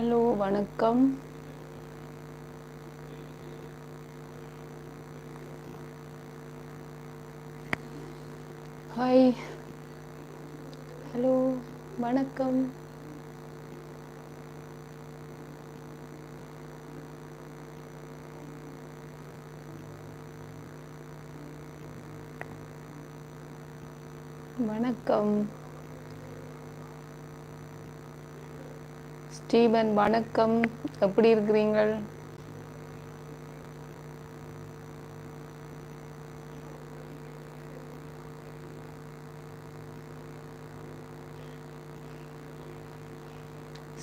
Hello வணக்கம். Hi hello வணக்கம். வணக்கம். ஸ்டீவன் வணக்கம். எப்படி இருக்கிறீங்கள்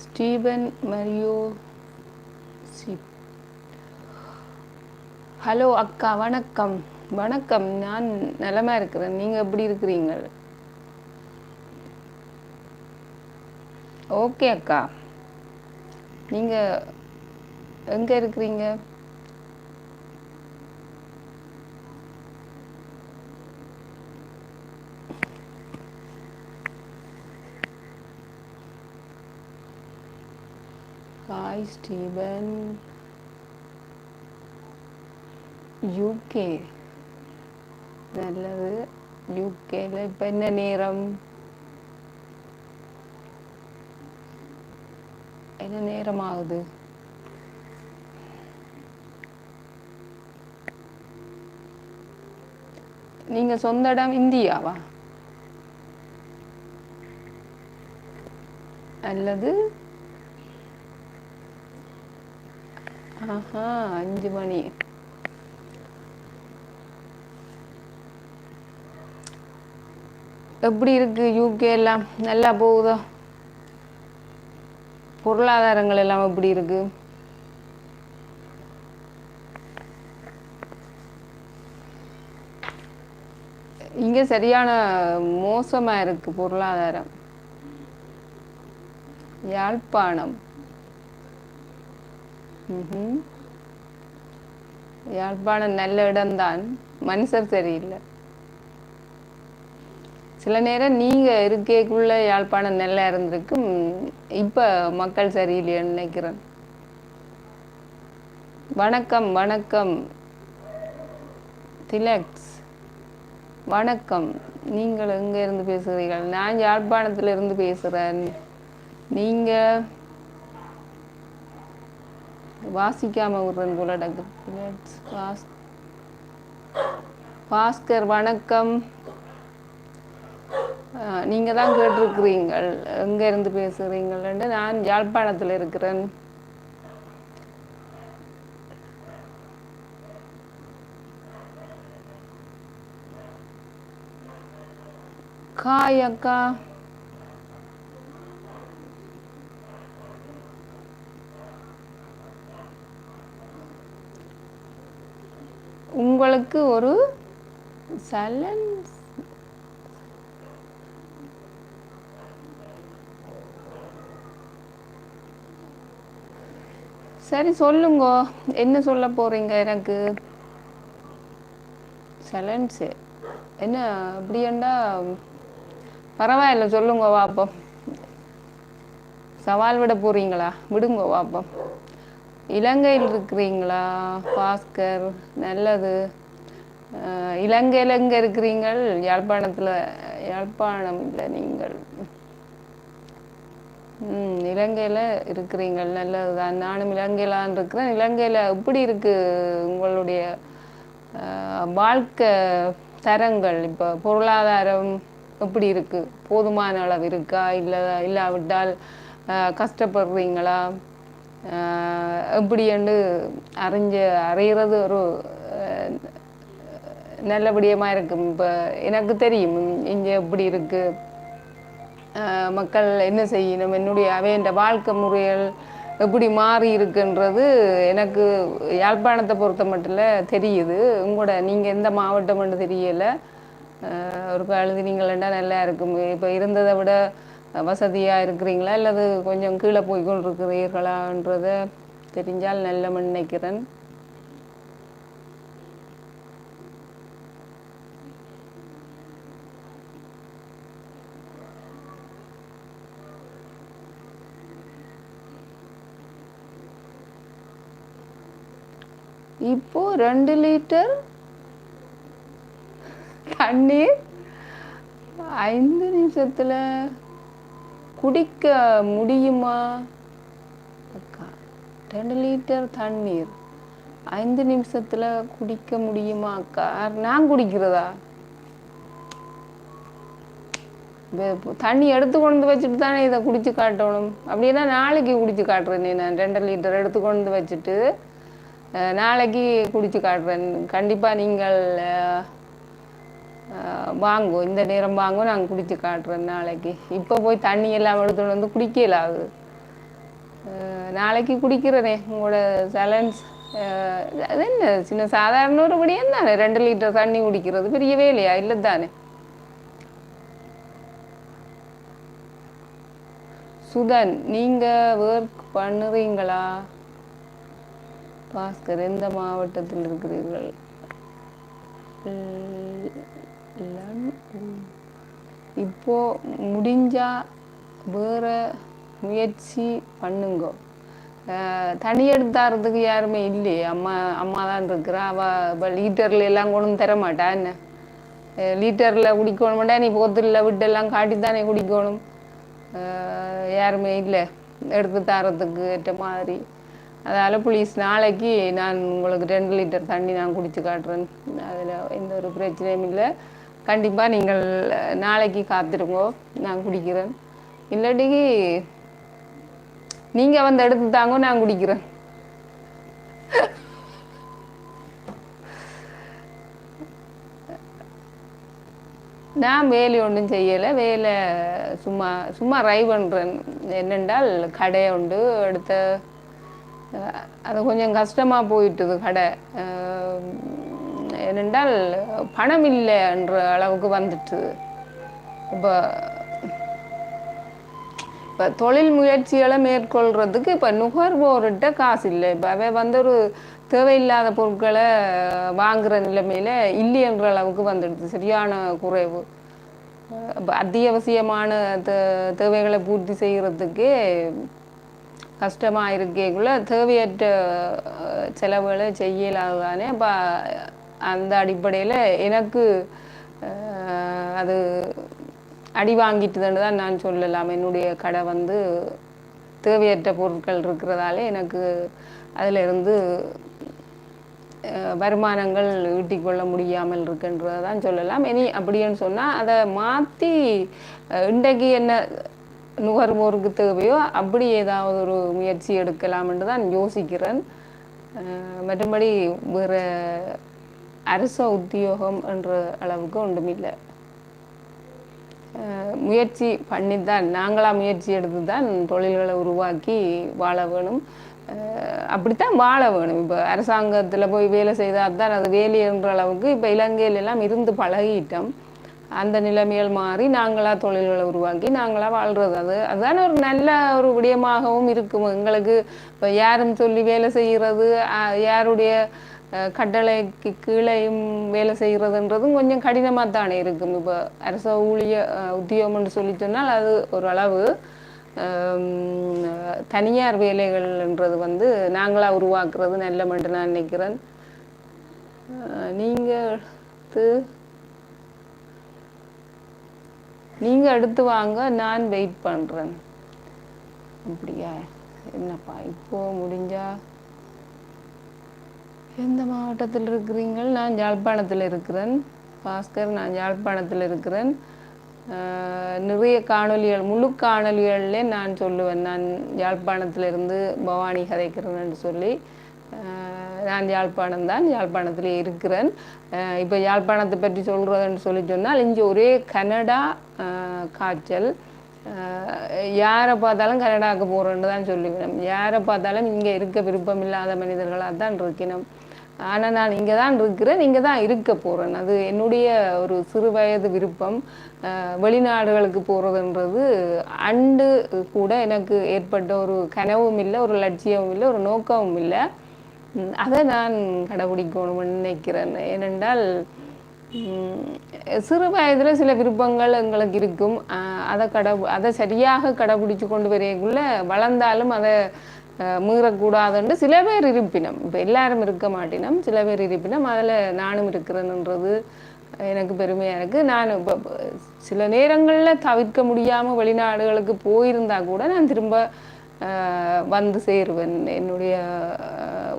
ஸ்டீவன் மரியோ ஹலோ அக்கா வணக்கம். வணக்கம். நான் நலமா இருக்கிறேன். நீங்க எப்படி இருக்கிறீங்க ஓகே அக்கா. நீங்க எங்க இருக்கிறீங்க? ஹாய் ஸ்டீவன் யூகே நல்லது. யூகேல இப்போ என்ன நேரம்? என்ன நேரம் ஆகுது நீங்க சொந்த இடம் இந்தியாவா? அல்லது? ஆஹா அஞ்சு மணி. எப்படி இருக்கு? யூகே எல்லாம் நல்லா போகுதோ? பொருளாதாரங்கள் எல்லாம் எப்படி இருக்கு? இங்க சரியான மோசமா இருக்கு பொருளாதாரம். யாழ்ப்பாணம். யாழ்ப்பாணம் நல்ல இடம்தான். மனுஷர் சரியில்லை. சில நேரம் நீங்க இருக்கேக்குள்ள யாழ்ப்பாணம் நல்லா இருந்திருக்கு இப்போ இப்ப மக்கள் சரியில்லைன்னு நினைக்கிறேன். வணக்கம் வணக்கம். திலக்ஸ் வணக்கம். நீங்கள் எங்க இருந்து பேசுகிறீர்கள்? நான் யாழ்ப்பாணத்துல இருந்து பேசுறேன். நீங்க வாசிக்காம விடுறேன் போல டாக்டர் திலக்ஸ், பாஸ் பாஸ்கர் வணக்கம். நீங்கள் தான் கேட்டிருக்கிறீங்கள். எங்க இருந்து என்று நான் யாழ்ப்பாணத்துல இருக்கிறேன். காய் அக்கா. உங்களுக்கு ஒரு சலன் சரி சொல்லுங்க. என்ன சொல்ல போறீங்க எனக்கு? சலன்ஸு என்ன அப்படியண்டா பரவாயில்ல சொல்லுங்க வாப்போம் சவால் விட போறீங்களா? விடுங்க வாப்போம் இலங்கையில் இருக்கிறீங்களா பாஸ்கர்? நல்லது. இலங்கையில் எங்கே இருக்கிறீங்கள்? யாழ்ப்பாணத்துல யாழ்ப்பாணம் இல்லை நீங்கள். ம் இலங்கையில் இருக்கிறீங்கள் நல்லதுதான் நானும் இலங்கையிலான் இருக்கிறேன். இலங்கையில் எப்படி இருக்கு உங்களுடைய வாழ்க்கை தரங்கள்? இப்போ பொருளாதாரம் எப்படி இருக்கு? போதுமான அளவு இருக்கா? இல்லை இல்லாவிட்டால் கஷ்டப்படுறீங்களா? எப்படின்னு அறிஞ்ச அறியறது ஒரு நல்லபடியமாக நல்லபடியமா இருக்கும். இப்போ எனக்கு தெரியும் இங்கே எப்படி இருக்கு? மக்கள் என்ன செய்யணும்? என்னுடைய வேண்ட வாழ்க்கை முறைகள் எப்படி மாறி இருக்குன்றது எனக்கு யாழ்ப்பாணத்தை பொறுத்த மட்டும் தெரியுது. உங்களோட நீங்கள் எந்த மாவட்டம்னு தெரியலை. ஒரு ஒரு எழுதினீங்களா நல்லா இருக்கும். இப்போ இருந்ததை விட வசதியாக இருக்கிறீங்களா? அல்லது கொஞ்சம் கீழே போய்கொண்டிருக்கிறீர்களான்றதை தெரிஞ்சால் நல்ல நினைக்கிறேன். இப்போ ரெண்டு லிட்டர் தண்ணீர் ஐந்து நிமிஷத்துல குடிக்க முடியுமா? அக்கா ரெண்டு லிட்டர் தண்ணீர் ஐந்து நிமிஷத்துல குடிக்க முடியுமா அக்கா? நான் குடிக்கிறதா? தண்ணி எடுத்து கொண்டு வந்து வச்சுட்டு தானே இதை குடிச்சு காட்டணும். அப்படின்னா நாளைக்கு குடிச்சு காட்டுறேனே நான். ரெண்டு லிட்டர் எடுத்து கொண்டு வந்து வச்சுட்டு நாளைக்கு குடிச்சு காட்டுறேன். கண்டிப்பாக நீங்கள் வாங்கும் வாங்கோ. இந்த நேரம் வாங்கோ நாங்கள் குடிச்சு காட்டுறேன் நாளைக்கு. இப்போ போய் தண்ணி எல்லாம் எடுத்துகிட்டு வந்து குடிக்கல அது. நாளைக்கு குடிக்கிறேனே. உங்களோட சலன்ஸ் அது என்ன? சின்ன சாதாரண ஒரு படியம் தானே? ரெண்டு லிட்டர் தண்ணி குடிக்கிறது பெரிய வேலையா? இல்லை தானே சுதன் நீங்கள் ஒர்க் பண்ணுறீங்களா? பாஸ்கர் எந்த மாவட்டத்தில் இருக்கிறீர்கள்? இப்போ முடிஞ்சா வேற முயற்சி பண்ணுங்க. அஹ், தனி எடுத்தாரதுக்கு யாருமே இல்லையே. அம்மா அம்மா தான் இருக்கிறா. அவ இப்போ லீட்டர்ல எல்லாம் கொண்டு தர மாட்டா என்ன? லீட்டர்ல குடிக்கணும்டா நீ போத்துல விட்டெல்லாம் காட்டித்தானே குடிக்கணும். யாருமே இல்லை. எடுத்து தரத்துக்கு ஏற்ற மாதிரி. அதால் ப்ளீஸ் நாளைக்கு நான் உங்களுக்கு ரெண்டு லிட்டர் தண்ணி நான் குடிச்சு காட்டுறேன். அதில் எந்த ஒரு பிரச்சனையும் இல்லை. கண்டிப்பாக நீங்கள் நாளைக்கு காத்திருங்கோ. நான் குடிக்கிறேன். இல்லாட்டிக்கு நீங்கள் வந்து எடுத்து தாங்கோ நான் குடிக்கிறேன். நான் வேலை ஒன்றும் செய்யலை. வேலை சும்மா சும்மா ரை பண்ணுறேன் என்னென்றால் கடை உண்டு. அடுத்த அது கொஞ்சம் கஷ்டமாக போயிட்டுது கடை. ஏனென்றால் பணம் இல்லை என்ற அளவுக்கு வந்துட்டு இப்போ இப்போ தொழில் முயற்சிகளை மேற்கொள்கிறதுக்கு இப்போ நுகர்வோர்கிட்ட காசு இல்லை. இப்போ அவை வந்து ஒரு தேவையில்லாத பொருட்களை வாங்குற இல்லை இல்லைன்ற அளவுக்கு வந்துடுது. சரியான குறைவு. இப்போ அத்தியாவசியமான தே தேவைகளை பூர்த்தி செய்கிறதுக்கே கஷ்டமாக இருக்கேக்குள்ள தேவையற்ற செலவுகளை செய்யலாதானே இப்போ அந்த அடிப்படையில் எனக்கு அது அடி வாங்கிட்டுதுன்னு தான் நான் சொல்லலாம் என்னுடைய கடை வந்து தேவையற்ற பொருட்கள் இருக்கிறதாலே எனக்கு அதிலிருந்து வருமானங்கள் ஈட்டிக்கொள்ள முடியாமல் இருக்குன்றதான் சொல்லலாம் இனி அப்படின்னு சொன்னால் அதை மாற்றி இன்றைக்கு என்ன நுகர்வோருக்கு தேவையோ அப்படி ஏதாவது ஒரு முயற்சி எடுக்கலாம் என்று தான் யோசிக்கிறேன். மற்றபடி வேறு அரச உத்தியோகம் என்ற அளவுக்கு ஒன்றுமில்லை முயற்சி பண்ணித்தான் நாங்களாக முயற்சி எடுத்து தான் தொழில்களை உருவாக்கி வாழ வேணும். அப்படித்தான் வாழ வேணும். இப்போ அரசாங்கத்தில் போய் வேலை செய்தால் தான் அது வேலை என்ற அளவுக்கு இப்போ இலங்கையிலெல்லாம் இருந்து பழகிட்டோம். அந்த நிலைமைகள் மாறி நாங்களா தொழில்களை உருவாக்கி நாங்களா வாழ்றது. அது அதுதானே ஒரு நல்ல ஒரு விடயமாகவும் இருக்கும். எங்களுக்கு இப்போ யாரும் சொல்லி வேலை செய்கிறது யாருடைய கட்டளைக்கு கீழேயும் வேலை செய்கிறதுன்றதும் கொஞ்சம் கடினமாக தானே இருக்கும். இப்போ அரச ஊழிய உத்தியோகம்னு சொல்லி சொன்னால் அது ஒரு அளவு தனியார் வேலைகள்ன்றது வந்து நாங்களாக உருவாக்குறது நல்ல மட்டும் நான் நினைக்கிறேன். அஹ் நீங்க எடுத்து வாங்க நான் வெயிட் பண்றேன். அப்படியா? என்னப்பா இப்போ முடிஞ்சா? எந்த மாவட்டத்தில் இருக்கிறீங்கள்? நான் யாழ்ப்பாணத்தில் இருக்கிறேன். பாஸ்கர் நான் யாழ்ப்பாணத்தில் இருக்கிறேன். ஆஹ் நிறைய காணொலிகள் முழு காணொளிகளிலே நான் சொல்லுவேன். நான் யாழ்ப்பாணத்துல இருந்து பவானி கதைக்கிறேன்னு சொல்லி. நான் யாழ்ப்பாணம் தான் யாழ்ப்பாணத்தில் இருக்கிறேன். இப்போ யாழ்ப்பாணத்தை பற்றி சொல்கிறதுன்னு சொல்லி சொன்னால் இங்கே ஒரே கனடா காய்ச்சல். யாரை பார்த்தாலும் கனடாவுக்கு போகிறோன்னு தான் சொல்லிவிடும் யாரை பார்த்தாலும் இங்கே இருக்க விருப்பம் இல்லாத மனிதர்களாக தான் இருக்கணும். ஆனால் நான் இங்கே தான் இருக்கிறேன் இங்கே தான் இருக்க போகிறேன் அது என்னுடைய ஒரு சிறு வயது விருப்பம். வெளிநாடுகளுக்கு போகிறதுன்றது அண்டு கூட எனக்கு ஏற்பட்ட ஒரு கனவும் இல்லை ஒரு லட்சியமும் இல்லை ஒரு நோக்கமும் இல்லை. அதை நான் கடைபிடிக்கணும்னு நினைக்கிறேன். ஏனென்றால் உம் சிறு வயதில் சில விருப்பங்கள் எங்களுக்கு இருக்கும். அதை கடை அதை சரியாக கடைபிடிச்சு கொண்டு வரையக்குள்ள வளர்ந்தாலும் அதை அஹ், மீறக்கூடாதுன்னு சில பேர் இருப்பினம் இப்போ எல்லாரும் இருக்க மாட்டினம். சில பேர் இருப்பினம் அதில் நானும் இருக்கிறேன்ன்றது எனக்கு பெருமையாக இருக்குது நான் இப்போ சில நேரங்களில் தவிர்க்க முடியாமல் வெளிநாடுகளுக்கு போயிருந்தா கூட நான் திரும்ப வந்து சேருவேன். என்னுடைய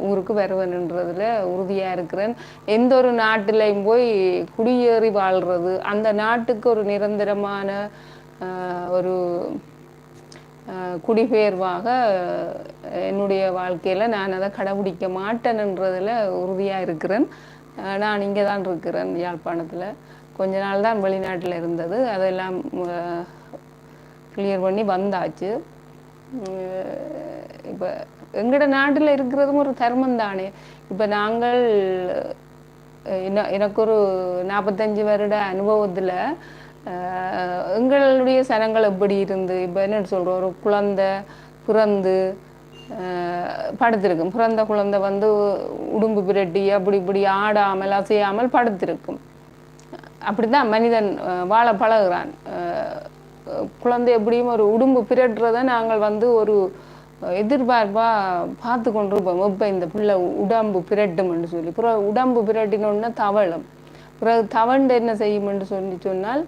ஊருக்கு வருவேன்ன்றதுல உறுதியாக இருக்கிறேன். எந்த ஒரு நாட்டிலையும் போய் குடியேறி வாழ்கிறது அந்த நாட்டுக்கு ஒரு நிரந்தரமான ஒரு குடிபெயர்வாக என்னுடைய வாழ்க்கையில் நான் அதை கடைபிடிக்க மாட்டேன்ன்றதில் உறுதியாக இருக்கிறேன். நான் இங்கே தான் இருக்கிறேன் யாழ்ப்பாணத்தில். கொஞ்ச நாள் தான் வெளிநாட்டில் இருந்தது. அதெல்லாம் கிளியர் பண்ணி வந்தாச்சு. இப்போ எங்களோட நாட்டில் இருக்கிறதும் ஒரு தர்மம் தானே. இப்போ நாங்கள் என்ன- எனக்கு ஒரு நாற்பத்தஞ்சு வருட அனுபவத்தில் எங்களுடைய சனங்கள் எப்படி இருந்து இப்போ என்ன சொல்கிறோம் ஒரு குழந்தை பிறந்து படுத்திருக்கும். பிறந்த குழந்தை வந்து உடும்பு பிரட்டி அப்படி இப்படி ஆடாமல் அசையாமல் படுத்திருக்கும். அப்படிதான் மனிதன் வாழ பழகிறான். குழந்தை எப்படியும் ஒரு உடும்பு பிரடுறதை நாங்கள் வந்து ஒரு எதிர்பார்ப்பா பார்த்து கொண்டிருப்போம். இப்போ இந்த பிள்ளை உடம்பு பிரட்டும்னு சொல்லி. பிறகு உடம்பு பிரட்டினோன்னா தவளும் பிறகு தவண்டு என்ன செய்யும்னு சொல்லி சொன்னால்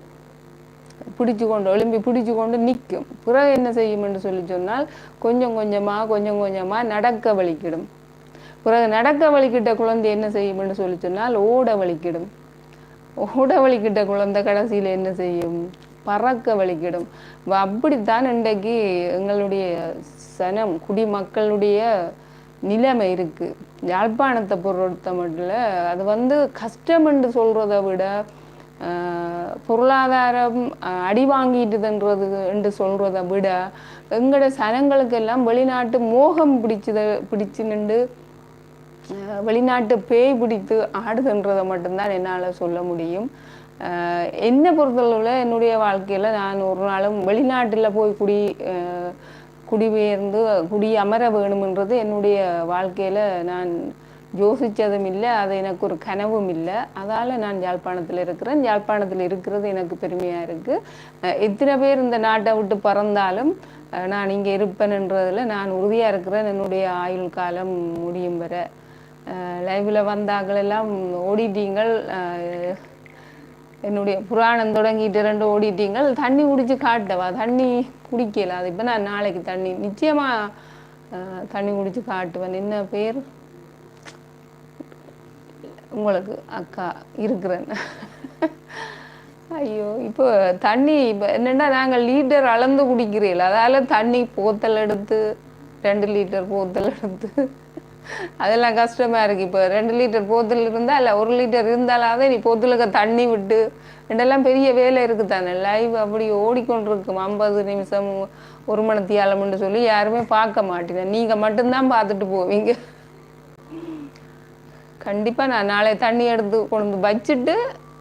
பிடிச்சு கொண்டு ஒளிம்பி பிடிச்சு கொண்டு நிற்கும். பிறகு என்ன செய்யும்னு சொல்லி சொன்னால் கொஞ்சம் கொஞ்சமாக கொஞ்சம் கொஞ்சமாக நடக்க வலிக்கிடும். பிறகு நடக்க வலிக்கிட்ட குழந்தை என்ன செய்யும்னு சொல்லி சொன்னால் ஓட வலிக்கிடும். ஓட வலிக்கிட்ட குழந்தை கடைசியில் என்ன செய்யும்? பறக்க வழிக்கிடும் அப்படித்தான் இன்றைக்கு எங்களுடைய சனம் குடிமக்களுடைய நிலைமை இருக்கு. யாழ்ப்பாணத்தை பொறுத்த மட்டும் அது வந்து கஷ்டம் என்று சொல்றதை விட ஆஹ், பொருளாதாரம் அடி வாங்கிட்டுதுன்றது என்று சொல்றதை விட எங்களோட சனங்களுக்கெல்லாம் வெளிநாட்டு மோகம் பிடிச்சத பிடிச்சு நின்று அஹ் வெளிநாட்டு பேய் பிடித்து ஆடுதுன்றதை மட்டும்தான் என்னால் சொல்ல முடியும். என்னை பொறுத்தளவில் என்னுடைய வாழ்க்கையில் நான் ஒரு நாளும் வெளிநாட்டில் போய் குடி குடிபெயர்ந்து குடி அமர வேணுமென்றது என்னுடைய வாழ்க்கையில் நான் யோசித்ததும் இல்லை அது எனக்கு ஒரு கனவும் இல்லை. அதால் நான் யாழ்ப்பாணத்தில் இருக்கிறேன். யாழ்ப்பாணத்தில் இருக்கிறது எனக்கு பெருமையாக இருக்குது எத்தனை பேர் இந்த நாட்டை விட்டு பறந்தாலும் நான் இங்கே இருப்பேன்ன்றதில் நான் உறுதியாக இருக்கிறேன். என்னுடைய ஆயுள் காலம் முடியும் வர. லைவில் வந்தாங்களெல்லாம் ஓடிட்டீங்கள். என்னுடைய புராணம் தொடங்கிட்டு ரெண்டு ஓடிட்டீங்கள். தண்ணி குடிச்சு காட்டவா? தண்ணி குடிக்கல. அது இப்போ நான் நாளைக்கு தண்ணி நிச்சயமா தண்ணி குடிச்சு காட்டுவேன். என்ன பேர்? உங்களுக்கு அக்கா இருக்கிறேன். ஐயோ இப்போ தண்ணி இப்போ என்னென்னா நாங்கள் லீட்டர் அளந்து குடிக்கிறீங்களா அதால தண்ணி போத்தல் எடுத்து ரெண்டு லிட்டர் போத்தல் எடுத்து அதெல்லாம் கஷ்டமா இருக்கு. இப்போ ரெண்டு லிட்டர் போத்தில் இருந்தா இல்லை ஒரு லிட்டர் இருந்தாலாவது நீ போத்துலக்க தண்ணி விட்டு இதெல்லாம் பெரிய வேலை இருக்கு தானே. லைவ் அப்படி ஓடிக்கொண்டிருக்கும். ஐம்பது நிமிஷம் ஒரு மணி தியாலம்னு சொல்லி யாருமே பார்க்க மாட்டேன் நீங்க மட்டும்தான் பார்த்துட்டு போவீங்க. கண்டிப்பா நான் நாளை தண்ணி எடுத்து கொண்டு வந்து வச்சுட்டு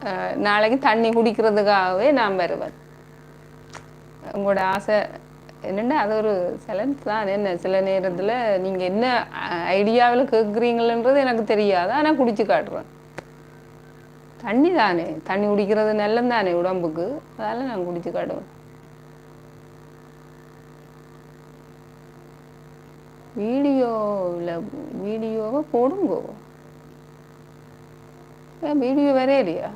அஹ், நாளைக்கு தண்ணி குடிக்கிறதுக்காகவே நான் வருவேன். உங்களோட ஆசை என்னென்னா அது ஒரு செலன்ஸ் தான். என்ன சில நேரத்தில் நீங்கள் என்ன ஐடியாவில் கேட்குறீங்களன்றது எனக்கு தெரியாது. ஆனால் குடிச்சு காட்டுறேன். தண்ணி தானே. தண்ணி குடிக்கிறது நல்லம் தானே உடம்புக்கு. அதால நான் குடிச்சு காட்டுவேன். வீடியோவில் வீடியோவை போடுங்கோ. வீடியோ வரே இல்லையா?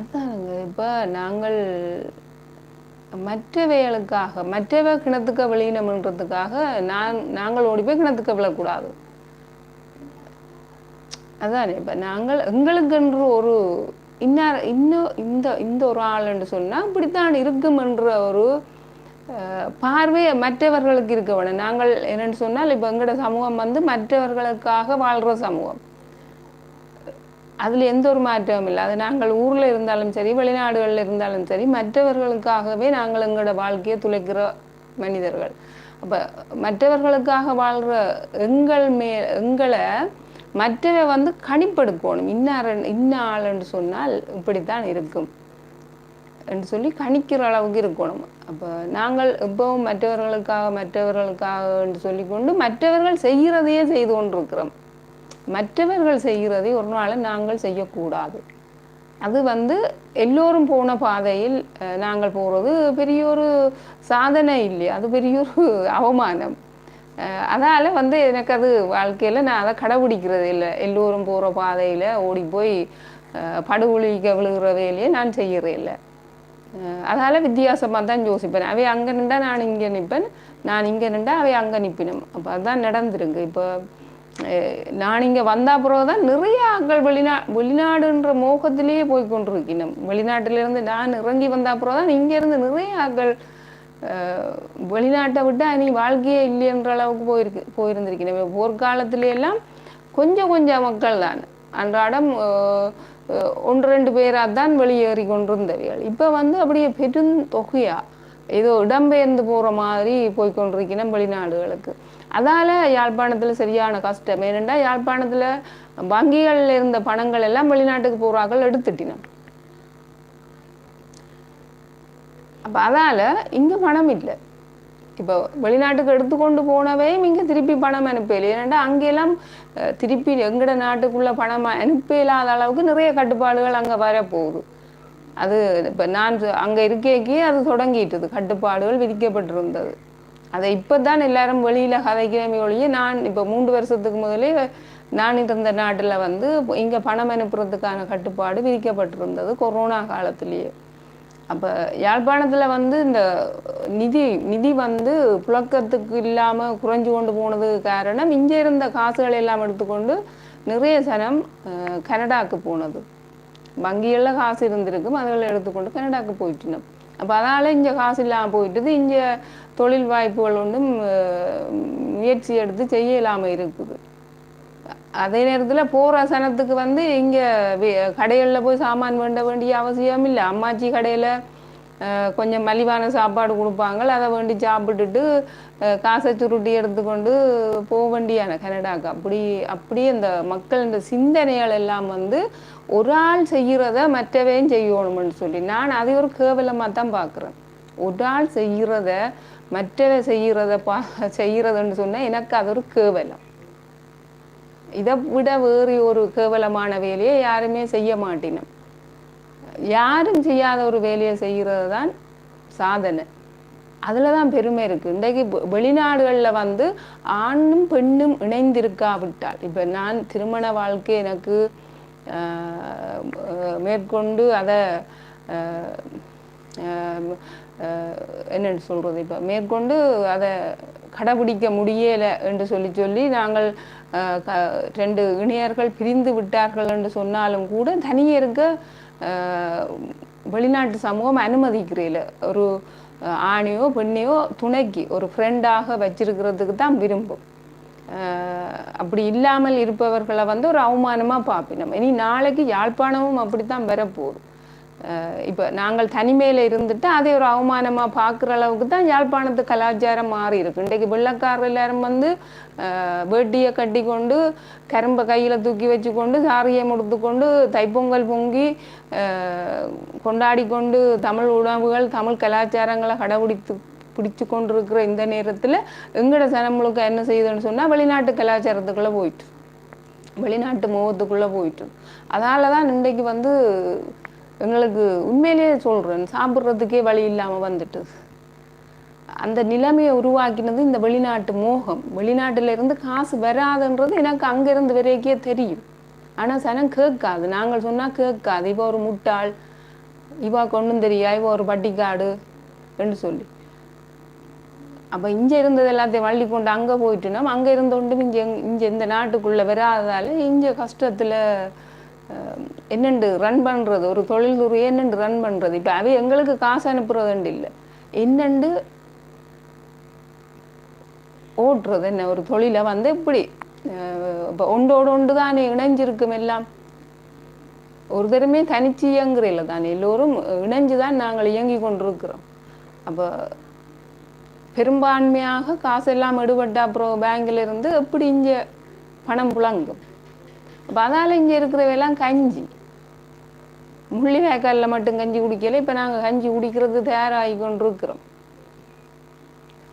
அதானுங்க இப்போ நாங்கள் மற்றவைகளுக்காக மற்றவை கிணத்துக்க விளையினம்ன்றதுக்காக நான் நாங்கள் ஓடி போய் கிணத்துக்க விழக்கூடாது. அதானே. இப்போ நாங்கள் எங்களுக்கென்று ஒரு இன்னார் இன்னும் இந்த இந்த ஒரு ஆளுன்னு சொன்னால் இப்படித்தான் இருக்குமென்ற ஒரு அஹ், பார்வை மற்றவர்களுக்கு இருக்க வேணும் நாங்கள் என்னன்னு சொன்னால் இப்போ எங்களோட சமூகம் வந்து மற்றவர்களுக்காக வாழ்கிற சமூகம். அதில் எந்த ஒரு மாற்றமும் இல்லை. அது நாங்கள் ஊரில் இருந்தாலும் சரி வெளிநாடுகளில் இருந்தாலும் சரி மற்றவர்களுக்காகவே நாங்கள் எங்களோட வாழ்க்கையை துளைக்கிற மனிதர்கள். அப்போ மற்றவர்களுக்காக வாழ்கிற எங்கள் மே எங்களை மற்றவை வந்து கணிப்பெடுக்கணும். இன்னார் இன்ன ஆளுன்னு சொன்னால் இப்படித்தான் இருக்கும். என்று சொல்லி கணிக்கிற அளவுக்கு இருக்கணும். அப்போ நாங்கள் எப்பவும் மற்றவர்களுக்காக மற்றவர்களுக்காக என்று சொல்லிக்கொண்டு மற்றவர்கள் செய்கிறதையே செய்து கொண்டிருக்கிறோம். மற்றவர்கள் செய்கிறதை ஒரு நாள் நாங்கள் செய்யக்கூடாது. அது வந்து எல்லோரும் போன பாதையில் அஹ், நாங்கள் போகிறது பெரிய ஒரு சாதனை இல்லை அது பெரிய ஒரு அவமானம். அஹ், அதால வந்து எனக்கு அது வாழ்க்கையில் நான் அதை கடைபிடிக்கிறது இல்லை. எல்லோரும் போகிற பாதையில் ஓடி போய் அஹ், படுகொலிக்க விழுகிற வேலையை நான் செய்கிறே இல்லை. அஹ், அதால வித்தியாசமாக தான் யோசிப்பேன். அவை அங்கே நின்றா நான் இங்கே நிற்பேன் நான் இங்கே நின்றா அவை அங்கே நிற்பினும். அப்போ அதுதான் நடந்திருக்கு. இப்போ நான் இங்கே வந்த பிறகு தான் நிறைய ஆட்கள் வெளிநா வெளிநாடுன்ற மோகத்திலேயே போய் கொண்டிருக்கணும் வெளிநாட்டிலிருந்து நான் இறங்கி வந்த பிறகு தான் இங்கேருந்து நிறைய ஆட்கள் அஹ், வெளிநாட்டை விட்டு நீ வாழ்க்கையே இல்லைன்ற அளவுக்கு போயிருக்கு போயிருந்திருக்கணும் போர்க்காலத்துல எல்லாம் கொஞ்சம் கொஞ்சம் மக்கள் தான் அன்றாடம் ஒன்று ரெண்டு பேராக தான் வெளியேறி கொண்டிருந்தவைகள். இப்போ வந்து அப்படியே பெரும் தொகையா ஏதோ இடம்பெயர்ந்து போகிற மாதிரி போய்கொண்டிருக்கணும் வெளிநாடுகளுக்கு. அதால யாழ்ப்பாணத்தில் சரியான கஷ்டம். ஏனெண்டா யாழ்ப்பாணத்தில் வங்கிகளில் இருந்த பணங்கள் எல்லாம் வெளிநாட்டுக்கு போகிறார்கள் எடுத்துட்டினோம். அப்போ அதால இங்கே பணம் இல்லை. இப்போ வெளிநாட்டுக்கு எடுத்துக்கொண்டு போனவையும் இங்கே திருப்பி பணம் அனுப்பல ஏன்னா அங்கெல்லாம் அஹ், திருப்பி எங்கட நாட்டுக்குள்ள பணம் அனுப்ப இல்லாத அளவுக்கு நிறைய கட்டுப்பாடுகள் அங்கே வரப்போகுது. அது இப்போ நான் அங்கே இருக்கேக்கே அது தொடங்கிட்டது. கட்டுப்பாடுகள் விதிக்கப்பட்டிருந்தது. அதை இப்போ தான் எல்லாரும் வெளியில் கதைக்கிறமே ஒழிய நான் இப்போ மூன்று வருஷத்துக்கு முதலே நான் இருந்த நாட்டில் வந்து இங்கே பணம் அனுப்புறதுக்கான கட்டுப்பாடு விதிக்கப்பட்டிருந்தது கொரோனா காலத்திலேயே. அப்போ யாழ்ப்பாணத்தில் வந்து இந்த நிதி நிதி வந்து புழக்கத்துக்கு இல்லாமல் குறைஞ்சு கொண்டு போனதுக்கு காரணம் இங்கே இருந்த காசுகளை எல்லாம் எடுத்துக்கொண்டு நிறைய சனம் கனடாக்கு போனது. வங்கிகளில் காசு இருந்திருக்கும் அதுகளை எடுத்துக்கொண்டு கனடாக்கு போயிட்டுனோம் அப்போ அதனால் இங்கே காசு இல்லாமல் போயிட்டுது இங்கே தொழில் வாய்ப்புகள் ஒன்றும் முயற்சி எடுத்து செய்ய இல்லாமல் இருக்குது அதே நேரத்தில் போகிற சனத்துக்கு வந்து இங்கே கடைகளில் போய் சாமான் வேண்ட வேண்டிய அவசியம் இல்லை அம்மாச்சி கடையில் கொஞ்சம் மலிவான சாப்பாடு கொடுப்பாங்க அதை வேண்டி சாப்பிட்டுட்டு காசை சுருட்டி எடுத்துக்கொண்டு போக வேண்டியான கனடாக்கு அப்படி அப்படி அந்த மக்கள் இந்த சிந்தனைகள் எல்லாம் வந்து ஒரு ஆள் செய்கிறத மற்றவையும் செய்யணும்னு சொல்லி நான் அதை ஒரு கேவலமாக தான் பார்க்குறேன். ஒரு ஆள் செய்கிறத மற்றவை செய்கிறத பா செய்கிறதுன்னு சொன்னால் எனக்கு அது ஒரு கேவலம். இதை விட வேறு ஒரு கேவலமான வேலையை யாருமே செய்ய மாட்டினோம். யாரும் செய்யாத ஒரு வேலையை செய்கிறது தான் சாதனை. அதில் தான் பெருமை இருக்குது இன்றைக்கு வெளிநாடுகளில் வந்து ஆணும் பெண்ணும் இணைந்திருக்காவிட்டால் இப்போ நான் திருமண வாழ்க்கை எனக்கு மேற்கொண்டு அதை என்னென்னு சொல்கிறது இப்போ? மேற்கொண்டு அதை கடைபிடிக்க முடியலை என்று சொல்லி சொல்லி நாங்கள் க- ரெண்டு இணையர்கள் பிரிந்து விட்டார்கள் என்று சொன்னாலும் கூட தனியே இருக்க வெளிநாட்டு சமூகம் அனுமதிக்கிறீல. ஒரு ஆணையோ பெண்ணையோ துணைக்கு ஒரு ஃப்ரெண்டாக வச்சிருக்கிறதுக்கு தான் விரும்பும். அப்படி இல்லாமல் இருப்பவர்களை வந்து ஒரு அவமானமாக பார்ப்பினோம் இனி நாளைக்கு யாழ்ப்பாணமும் அப்படித்தான் வரப்போகுது. இப்போ நாங்கள் தனிமையில் இருந்துட்டு அதை ஒரு அவமானமாக பார்க்குற அளவுக்கு தான் யாழ்ப்பாணத்து கலாச்சாரம் மாறி இருக்கு. இன்றைக்கு வெள்ளக்காரர் எல்லாரும் வந்து வேட்டியை கட்டி கொண்டு கரும்பை கையில் தூக்கி வச்சு கொண்டு சாரியை முடித்துக்கொண்டு தைப்பொங்கல் பொங்கி கொண்டாடி கொண்டு தமிழ் உணவுகள் தமிழ் கலாச்சாரங்களை கடைபிடித்து பிடிச்சு கொண்டிருக்கிற இந்த நேரத்தில் எங்கட சனம் முழுக்க என்ன செய்யுதுன்னு சொன்னால் வெளிநாட்டு கலாச்சாரத்துக்குள்ளே போயிட்டு. வெளிநாட்டு மோகத்துக்குள்ளே போயிட்டு. அதனால தான் இன்றைக்கு வந்து எங்களுக்கு உண்மையிலேயே சொல்கிறேன் சாப்பிட்றதுக்கே வழி இல்லாமல் வந்துட்டு. அந்த நிலைமையை உருவாக்கினது இந்த வெளிநாட்டு மோகம். வெளிநாட்டுல இருந்து காசு வராதுன்றது எனக்கு அங்கேருந்து வரைக்கே தெரியும். ஆனால் சனம் கேட்காது. நாங்கள் சொன்னால் கேட்காது. இவ ஒரு முட்டாள் இவா கொண்டும் தெரியா இவ ஒரு பட்டிக்காடு என்று சொல்லி. அப்போ இங்கே இருந்தது எல்லாத்தையும் வள்ளி கொண்டு அங்கே போயிட்டுனா அங்கே இருந்தோண்டும் இங்கே இங்கே இந்த நாட்டுக்குள்ளே வராததால இங்கே கஷ்டத்தில் என்னண்டு ரன் பண்ணுறது ஒரு தொழில் துறையை என்னண்டு ரன் பண்ணுறது இப்போ அவை எங்களுக்கு காசு அனுப்புறதுண்டு இல்லை. என்னண்டு ஓட்டுறது? என்ன ஒரு தொழிலை வந்து இப்படி இப்போ ஒன்றோடு ஒன்று தானே இணைஞ்சிருக்கும் எல்லாம். ஒரு தரமே தனிச்சு இயங்குறையில் தானே. எல்லோரும் இணைஞ்சு தான் நாங்கள் இயங்கி கொண்டிருக்கிறோம். அப்போ பெரும்பான்மையாக காசு எல்லாம் எடுபட்ட அப்புறம் பேங்க்ல இருந்து எப்படி இங்கே பணம் புழங்கும்? அப்போ அதால் இங்கே இருக்கிறவையெல்லாம் கஞ்சி. முள்ளி வேக்கல்ல மட்டும் கஞ்சி குடிக்கல இப்போ நாங்கள் கஞ்சி குடிக்கிறது தயாராகி கொண்டிருக்கிறோம்.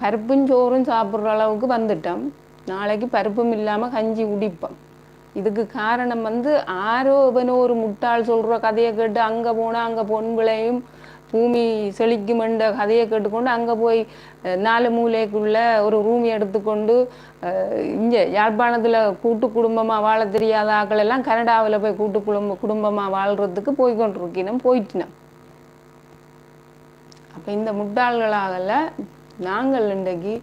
பருப்பும் சோறும் சாப்பிட்ற அளவுக்கு வந்துட்டோம். நாளைக்கு பருப்பும் இல்லாமல் கஞ்சி குடிப்போம். இதுக்கு காரணம் வந்து ஆரோபனோ ஒரு முட்டாள் சொல்கிற கதையை கேட்டு அங்க போனா அங்க பொன் விளையும் பூமி செழிக்குமென்ற கதையை கேட்டுக்கொண்டு அங்க போய் நாலு மூலைக்குள்ள ஒரு ரூம் எடுத்துக்கொண்டு அஹ், இங்க யாழ்ப்பாணத்துல கூட்டு குடும்பமா வாழ தெரியாத ஆக்கள் எல்லாம் கனடாவுல போய் கூட்டு குடும்ப குடும்பமா வாழ்றதுக்கு போய்கொண்டிருக்கணும் போயிட்டினோம். அப்ப இந்த முட்டாள்களாகல நாங்கள் இன்றைக்கு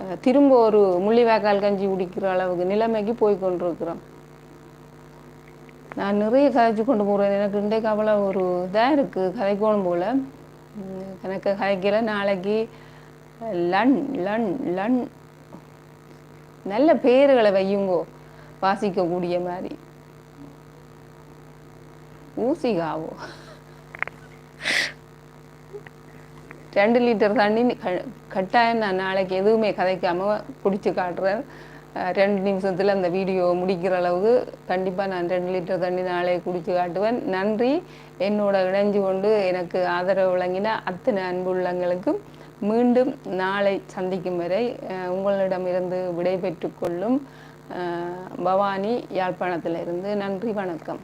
அஹ், திரும்ப ஒரு முள்ளிவாய்க்கால் கஞ்சி குடிக்கிற அளவுக்கு நிலைமைக்கு போய் கொண்டிருக்கிறோம் நான் நிறைய கதைச்சு கொண்டு போகிறேன் எனக்கு இன்றைக்கு அவ்வளோ ஒரு இதாக இருக்குது கதைக்கோணும் போல். எனக்கு கதைக்கல நாளைக்கு லன் லன் லன். நல்ல பேர்களை வையுங்கோ. வாசிக்கக்கூடிய மாதிரி. ஊசிகாவோ. ரெண்டு லிட்டர் தண்ணி க- கட்டாயம் நான் நாளைக்கு எதுவுமே கதைக்காம குடிச்சு காட்டுறேன். ரெண்டு நிமிஷத்துல அந்த வீடியோ முடிக்கிற அளவுக்கு கண்டிப்பா நான் ரெண்டு லிட்டர் தண்ணி நாளை குடிச்சு காட்டுவேன். நன்றி. என்னோட இணைஞ்சு கொண்டு எனக்கு ஆதரவு வழங்கின அத்தனை அன்புள்ளங்களுக்கும் மீண்டும் நாளை சந்திக்கும் வரை உங்களிடமிருந்து விடை பெற்றுக்கொள்ளும் அஹ் பவானி யாழ்ப்பாணத்திலிருந்து நன்றி வணக்கம்.